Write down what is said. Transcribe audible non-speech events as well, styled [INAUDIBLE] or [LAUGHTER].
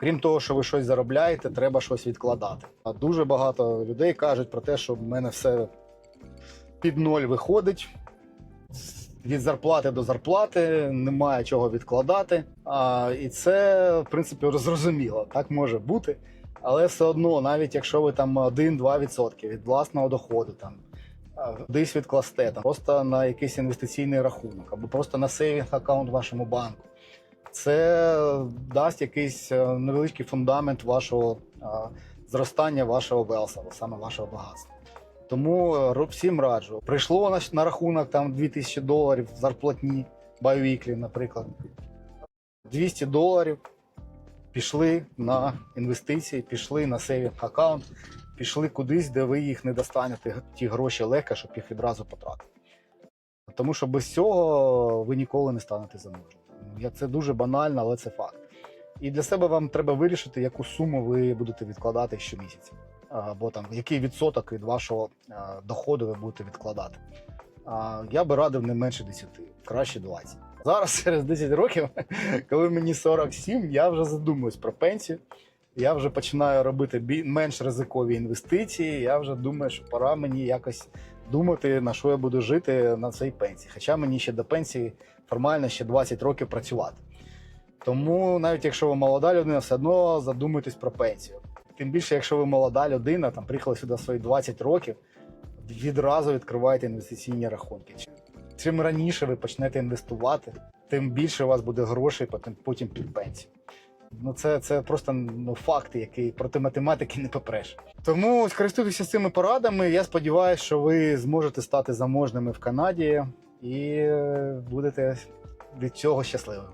Крім того, що ви щось заробляєте, треба щось відкладати. А дуже багато людей кажуть про те, що в мене все під ноль виходить. Від зарплати до зарплати немає чого відкладати. А, і це, в принципі, зрозуміло. Так може бути. Але все одно, навіть якщо ви там 1-2% від власного доходу, там десь відкласте, там, просто на якийсь інвестиційний рахунок, або просто на сейвінг аккаунт вашому банку, це дасть якийсь е, невеличкий фундамент вашого зростання вашого велса, саме вашого багатства. Тому е, всім раджу. Прийшло на, на рахунок там 2000 доларів зарплатні BioWeekly, наприклад. 200 доларів пішли на інвестиції, пішли на сейвінг аккаунт, пішли кудись, де ви їх не достанете ті гроші легко, щоб їх відразу потратити. Тому що без цього ви ніколи не станете заможним. Я- Це дуже банально, але це факт. І для себе вам треба вирішити, яку суму ви будете відкладати щомісяця або там який відсоток від вашого доходу ви будете відкладати. Я би радив не менше 10, краще 20. Зараз, через 10 років, [LAUGHS] коли мені 47, я вже задумуюсь про пенсію. Я вже починаю робити менш ризикові інвестиції. Я вже думаю, що пора мені якось думати, на що я буду жити на цій пенсії. Хоча мені ще до пенсії формально ще 20 років працювати. Тому навіть якщо ви молода людина, все одно задумуйтесь про пенсію. Тим більше, якщо ви молода людина, там приїхали сюди свої 20 років, відразу відкривайте інвестиційні рахунки. Чим раніше ви почнете інвестувати, тим більше у вас буде грошей потім під пенсію. Ну, це, це просто ну, факт, який проти математики не попреш. Тому скористуйтеся цими порадами. Я сподіваюся, що ви зможете стати заможними в Канаді і е, будете від цього щасливими.